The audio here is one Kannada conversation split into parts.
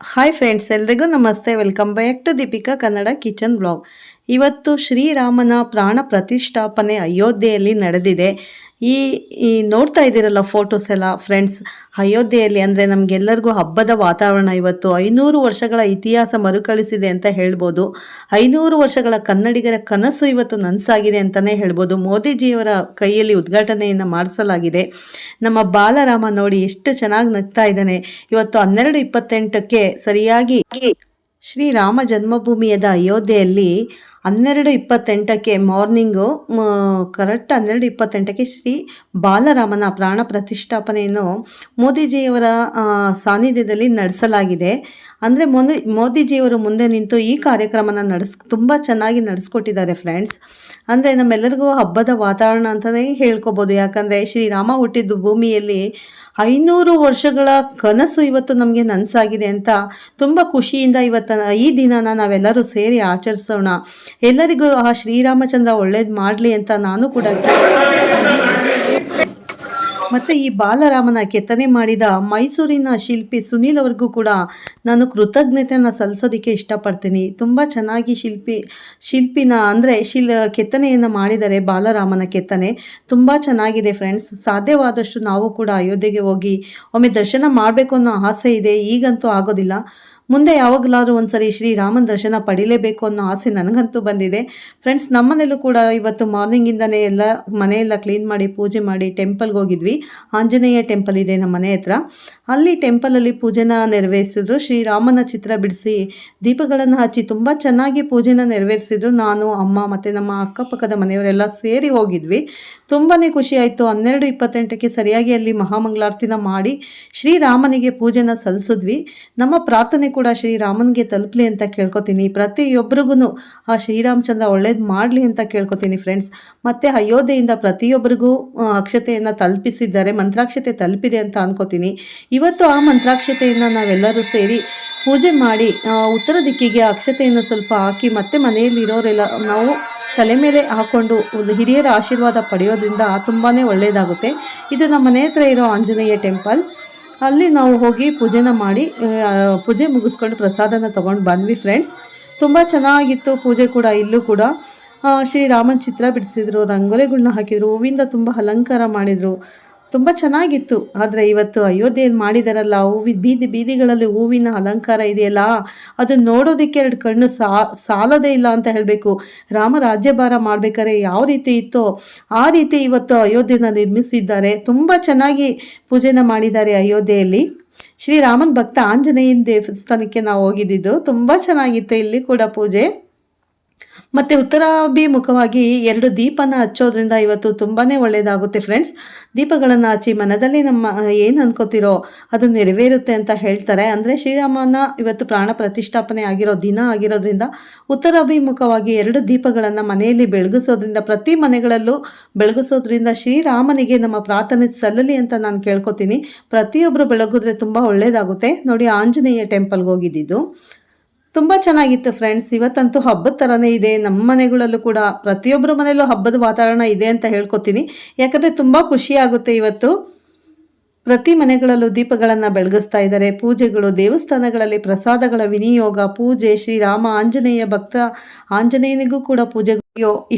ಹಾಯ್ ಫ್ರೆಂಡ್ಸ್ ಎಲ್ರಿಗೂ ನಮಸ್ತೆ. Welcome back to Deepika Kannada kitchen blog ಇವತ್ತು ಶ್ರೀರಾಮನ ಪ್ರಾಣ ಪ್ರತಿಷ್ಠಾಪನೆ ಅಯೋಧ್ಯೆಯಲ್ಲಿ ನಡೆದಿದೆ. ಈ ಈ ನೋಡ್ತಾ ಇದ್ದೀರಲ್ಲ ಫೋಟೋಸ್ ಎಲ್ಲ ಫ್ರೆಂಡ್ಸ್ ಅಯೋಧ್ಯೆಯಲ್ಲಿ ಅಂದರೆ ನಮಗೆಲ್ಲರಿಗೂ ಹಬ್ಬದ ವಾತಾವರಣ ಇವತ್ತು. ಐನೂರು ವರ್ಷಗಳ ಇತಿಹಾಸ ಮರುಕಳಿಸಿದೆ ಅಂತ ಹೇಳ್ಬೋದು. ಐನೂರು ವರ್ಷಗಳ ಕನ್ನಡಿಗರ ಕನಸು ಇವತ್ತು ನನಸಾಗಿದೆ ಅಂತಲೇ ಹೇಳ್ಬೋದು. ಮೋದಿಜಿಯವರ ಕೈಯಲ್ಲಿ ಉದ್ಘಾಟನೆಯನ್ನು ಮಾಡಿಸಲಾಗಿದೆ. ನಮ್ಮ ಬಾಲರಾಮ ನೋಡಿ ಎಷ್ಟು ಚೆನ್ನಾಗಿ ನಗ್ತಾ ಇದ್ದಾನೆ. ಇವತ್ತು ಹನ್ನೆರಡು ಇಪ್ಪತ್ತೆಂಟಕ್ಕೆ ಸರಿಯಾಗಿ ಶ್ರೀರಾಮ ಜನ್ಮಭೂಮಿಯಾದ ಅಯೋಧ್ಯೆಯಲ್ಲಿ ಹನ್ನೆರಡು ಇಪ್ಪತ್ತೆಂಟಕ್ಕೆ ಮಾರ್ನಿಂಗು ಕರೆಕ್ಟ್ ಹನ್ನೆರಡು ಇಪ್ಪತ್ತೆಂಟಕ್ಕೆ ಶ್ರೀ ಬಾಲರಾಮನ ಪ್ರಾಣ ಪ್ರತಿಷ್ಠಾಪನೆಯನ್ನು ಮೋದಿಜಿಯವರ ಸಾನ್ನಿಧ್ಯದಲ್ಲಿ ನಡೆಸಲಾಗಿದೆ. ಅಂದರೆ ಮೊನ್ನೆ ಮೋದಿಜಿಯವರು ಮುಂದೆ ನಿಂತು ಈ ಕಾರ್ಯಕ್ರಮನ ನಡೆಸ್, ತುಂಬ ಚೆನ್ನಾಗಿ ನಡೆಸ್ಕೊಟ್ಟಿದ್ದಾರೆ ಫ್ರೆಂಡ್ಸ್ ಅಂದರೆ ನಮ್ಮೆಲ್ಲರಿಗೂ ಹಬ್ಬದ ವಾತಾವರಣ ಅಂತಲೇ ಹೇಳ್ಕೊಬೋದು. ಯಾಕಂದರೆ ಶ್ರೀರಾಮ ಹುಟ್ಟಿದ್ದು ಭೂಮಿಯಲ್ಲಿ ಐನೂರು ವರ್ಷಗಳ ಕನಸು ಇವತ್ತು ನಮಗೆ ನನಸಾಗಿದೆ ಅಂತ ತುಂಬ ಖುಷಿಯಿಂದ ಇವತ್ತು ಈ ದಿನನ ನಾವೆಲ್ಲರೂ ಸೇರಿ ಆಚರಿಸೋಣ. ಎಲ್ಲರಿಗೂ ಆ ಶ್ರೀರಾಮಚಂದ್ರ ಒಳ್ಳೇದು ಮಾಡಲಿ ಅಂತ ನಾನು ಕೂಡ ಮತ್ತು ಈ ಬಾಲರಾಮನ ಕೆತ್ತನೆ ಮಾಡಿದ ಮೈಸೂರಿನ ಶಿಲ್ಪಿ ಸುನೀಲ್ ಅವ್ರಿಗೂ ಕೂಡ ನಾನು ಕೃತಜ್ಞತೆಯನ್ನು ಸಲ್ಲಿಸೋದಕ್ಕೆ ಇಷ್ಟಪಡ್ತೀನಿ. ತುಂಬ ಚೆನ್ನಾಗಿ ಶಿಲ್ಪಿ, ಶಿಲ್ಪಿನ ಅಂದರೆ ಶಿಲ್, ಕೆತ್ತನೆಯನ್ನು ಮಾಡಿದರೆ ಬಾಲರಾಮನ ಕೆತ್ತನೆ. ತುಂಬ ಚೆನ್ನಾಗಿದೆ ಫ್ರೆಂಡ್ಸ್. ಸಾಧ್ಯವಾದಷ್ಟು ನಾವು ಕೂಡ ಅಯೋಧ್ಯೆಗೆ ಹೋಗಿ ಒಮ್ಮೆ ದರ್ಶನ ಮಾಡಬೇಕು ಅನ್ನೋ ಆಸೆ ಇದೆ. ಈಗಂತೂ ಆಗೋದಿಲ್ಲ. ಮುಂದೆ ಯಾವಾಗಲಾದ್ರೂ ಒಂದ್ಸರಿ ಶ್ರೀರಾಮನ ದರ್ಶನ ಪಡಿಲೇಬೇಕು ಅನ್ನೋ ಆಸೆ ನನಗಂತೂ ಬಂದಿದೆ. ಫ್ರೆಂಡ್ಸ್ ನಮ್ಮನೇಲೂ ಕೂಡ ಇವತ್ತು ಮಾರ್ನಿಂಗಿಂದನೇ ಎಲ್ಲ ಮನೆಯೆಲ್ಲ ಕ್ಲೀನ್ ಮಾಡಿ ಪೂಜೆ ಮಾಡಿ ಟೆಂಪಲ್ಗೆ ಹೋಗಿದ್ವಿ. ಆಂಜನೇಯ ಟೆಂಪಲ್ ಇದೆ ನಮ್ಮ ಮನೆ ಹತ್ರ. ಅಲ್ಲಿ ಟೆಂಪಲಲ್ಲಿ ಪೂಜೆನ ನೆರವೇರಿಸಿದ್ರು. ಶ್ರೀರಾಮನ ಚಿತ್ರ ಬಿಡಿಸಿ ದೀಪಗಳನ್ನು ಹಚ್ಚಿ ತುಂಬ ಚೆನ್ನಾಗಿ ಪೂಜೆನ ನೆರವೇರಿಸಿದ್ರು. ನಾನು, ಅಮ್ಮ ಮತ್ತು ನಮ್ಮ ಅಕ್ಕಪಕ್ಕದ ಮನೆಯವರೆಲ್ಲ ಸೇರಿ ಹೋಗಿದ್ವಿ. ತುಂಬಾ ಖುಷಿ ಆಯಿತು. ಹನ್ನೆರಡು ಇಪ್ಪತ್ತೆಂಟಕ್ಕೆ ಸರಿಯಾಗಿ ಅಲ್ಲಿ ಮಹಾಮಂಗಳಾರತಿನ ಮಾಡಿ ಶ್ರೀರಾಮನಿಗೆ ಪೂಜೆನ ಸಲ್ಲಿಸಿದ್ವಿ. ನಮ್ಮ ಪ್ರಾರ್ಥನೆ ಕೂಡ ಶ್ರೀರಾಮನಿಗೆ ತಲುಪಲಿ ಅಂತ ಕೇಳ್ಕೊತೀನಿ. ಪ್ರತಿಯೊಬ್ಬರಿಗೂ ಆ, ಶ್ರೀರಾಮಚಂದ್ರ ಒಳ್ಳೇದು ಮಾಡಲಿ ಅಂತ ಕೇಳ್ಕೊತೀನಿ ಫ್ರೆಂಡ್ಸ್ ಮತ್ತು ಅಯೋಧ್ಯೆಯಿಂದ ಪ್ರತಿಯೊಬ್ಬರಿಗೂ ಅಕ್ಷತೆಯನ್ನು ತಲುಪಿಸಿದ್ದಾರೆ, ಮಂತ್ರಾಕ್ಷತೆ ತಲುಪಿದೆ ಅಂತ ಅನ್ಕೋತೀನಿ. ಇವತ್ತು ಆ ಮಂತ್ರಾಕ್ಷತೆಯನ್ನು ನಾವೆಲ್ಲರೂ ಸೇರಿ ಪೂಜೆ ಮಾಡಿ ಉತ್ತರ ದಿಕ್ಕಿಗೆ ಅಕ್ಷತೆಯನ್ನು ಸ್ವಲ್ಪ ಹಾಕಿ, ಮತ್ತೆ ಮನೆಯಲ್ಲಿರೋರೆಲ್ಲ ನಾವು ತಲೆ ಮೇಲೆ ಹಾಕೊಂಡು ಒಂದು ಹಿರಿಯರ ಆಶೀರ್ವಾದ ಪಡೆಯೋದ್ರಿಂದ ತುಂಬಾ ಒಳ್ಳೆಯದಾಗುತ್ತೆ ಇದು ನಮ್ಮ ಮನೆ ಹತ್ರ ಇರೋ ಆಂಜನೇಯ ಟೆಂಪಲ್ ಅಲ್ಲಿ ನಾವು ಹೋಗಿ ಪೂಜೆನ ಮಾಡಿ ಪೂಜೆ ಮುಗಿಸ್ಕೊಂಡು ಪ್ರಸಾದನ ತೊಗೊಂಡು ಬಂದ್ವಿ ಫ್ರೆಂಡ್ಸ್ ತುಂಬ ಚೆನ್ನಾಗಿತ್ತು ಪೂಜೆ ಕೂಡ ಇಲ್ಲೂ ಕೂಡ. ಶ್ರೀರಾಮನ ಚಿತ್ರ ಬಿಡಿಸಿದ್ರು, ರಂಗೋಲಿಗಳ್ನ ಹಾಕಿದ್ರು, ಹೂವಿಂದ ತುಂಬ ಅಲಂಕಾರ ಮಾಡಿದರು. ತುಂಬ ಚೆನ್ನಾಗಿತ್ತು. ಆದರೆ ಇವತ್ತು ಅಯೋಧ್ಯೆಯಲ್ಲಿ ಮಾಡಿದಾರಲ್ಲ ಹೂವಿ ಬೀದಿ ಬೀದಿಗಳಲ್ಲಿ ಹೂವಿನ ಅಲಂಕಾರ ಇದೆಯಲ್ಲ, ಅದನ್ನು ನೋಡೋದಕ್ಕೆ ಎರಡು ಕಣ್ಣು ಸಾಲದೇ ಇಲ್ಲ ಅಂತ ಹೇಳಬೇಕು. ರಾಮ ರಾಜ್ಯಭಾರ ಮಾಡಬೇಕಾದ್ರೆ ಯಾವ ರೀತಿ ಇತ್ತೋ ಆ ರೀತಿ ಇವತ್ತು ಅಯೋಧ್ಯೆನ ನಿರ್ಮಿಸಿದ್ದಾರೆ. ತುಂಬ ಚೆನ್ನಾಗಿ ಪೂಜೆನ ಮಾಡಿದ್ದಾರೆ ಅಯೋಧ್ಯೆಯಲ್ಲಿ. ಶ್ರೀರಾಮನ ಭಕ್ತ ಆಂಜನೇಯನ ದೇವಸ್ಥಾನಕ್ಕೆ ನಾವು ಹೋಗಿದ್ದಿದ್ದು ತುಂಬ ಚೆನ್ನಾಗಿತ್ತು ಇಲ್ಲಿ ಕೂಡ ಪೂಜೆ. ಮತ್ತು ಉತ್ತರಾಭಿಮುಖವಾಗಿ ಎರಡು ದೀಪನ ಹಚ್ಚೋದ್ರಿಂದ ಇವತ್ತು ತುಂಬಾ ಒಳ್ಳೆಯದಾಗುತ್ತೆ ಫ್ರೆಂಡ್ಸ್ ದೀಪಗಳನ್ನು ಹಚ್ಚಿ ಮನದಲ್ಲಿ ನಮ್ಮ ಏನು ಅನ್ಕೋತಿರೋ ಅದು ನೆರವೇರುತ್ತೆ ಅಂತ ಹೇಳ್ತಾರೆ. ಅಂದರೆ ಶ್ರೀರಾಮನ ಇವತ್ತು ಪ್ರಾಣ ಪ್ರತಿಷ್ಠಾಪನೆ ಆಗಿರೋ ದಿನ ಆಗಿರೋದ್ರಿಂದ ಉತ್ತರಾಭಿಮುಖವಾಗಿ ಎರಡು ದೀಪಗಳನ್ನು ಮನೆಯಲ್ಲಿ ಬೆಳಗಿಸೋದ್ರಿಂದ, ಪ್ರತಿ ಮನೆಗಳಲ್ಲೂ ಬೆಳಗಿಸೋದ್ರಿಂದ ಶ್ರೀರಾಮನಿಗೆ ನಮ್ಮ ಪ್ರಾರ್ಥನೆ ಸಲ್ಲಲಿ ಅಂತ ನಾನು ಕೇಳ್ಕೊತೀನಿ. ಪ್ರತಿಯೊಬ್ಬರು ಬೆಳಗಿದ್ರೆ ತುಂಬ ಒಳ್ಳೆಯದಾಗುತ್ತೆ ನೋಡಿ ಆಂಜನೇಯ ಟೆಂಪಲ್ಗೆ ಹೋಗಿದ್ದಿದ್ದು. ತುಂಬ ಚೆನ್ನಾಗಿತ್ತು ಫ್ರೆಂಡ್ಸ್ ಇವತ್ತಂತೂ ಹಬ್ಬದ ಥರನೇ ಇದೆ. ನಮ್ಮ ಮನೆಗಳಲ್ಲೂ ಕೂಡ ಪ್ರತಿಯೊಬ್ಬರ ಮನೆಯಲ್ಲೂ ಹಬ್ಬದ ವಾತಾವರಣ ಇದೆ ಅಂತ ಹೇಳ್ಕೊತೀನಿ. ಯಾಕಂದರೆ ತುಂಬ ಖುಷಿಯಾಗುತ್ತೆ ಇವತ್ತು. ಪ್ರತಿ ಮನೆಗಳಲ್ಲೂ ದೀಪಗಳನ್ನು ಬೆಳಗಿಸ್ತಾ ಇದ್ದಾರೆ. ಪೂಜೆಗಳು, ದೇವಸ್ಥಾನಗಳಲ್ಲಿ ಪ್ರಸಾದಗಳ ವಿನಿಯೋಗ, ಪೂಜೆ, ಶ್ರೀರಾಮ, ಆಂಜನೇಯ ಭಕ್ತ, ಆಂಜನೇಯನಿಗೂ ಕೂಡ ಪೂಜೆ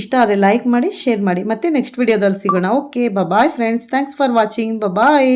ಇಷ್ಟ ಆದರೆ ಲೈಕ್ ಮಾಡಿ ಶೇರ್ ಮಾಡಿ. ಮತ್ತೆ ನೆಕ್ಸ್ಟ್ ವಿಡಿಯೋದಲ್ಲಿ ಸಿಗೋಣ. Okay bye friends thanks for watching bye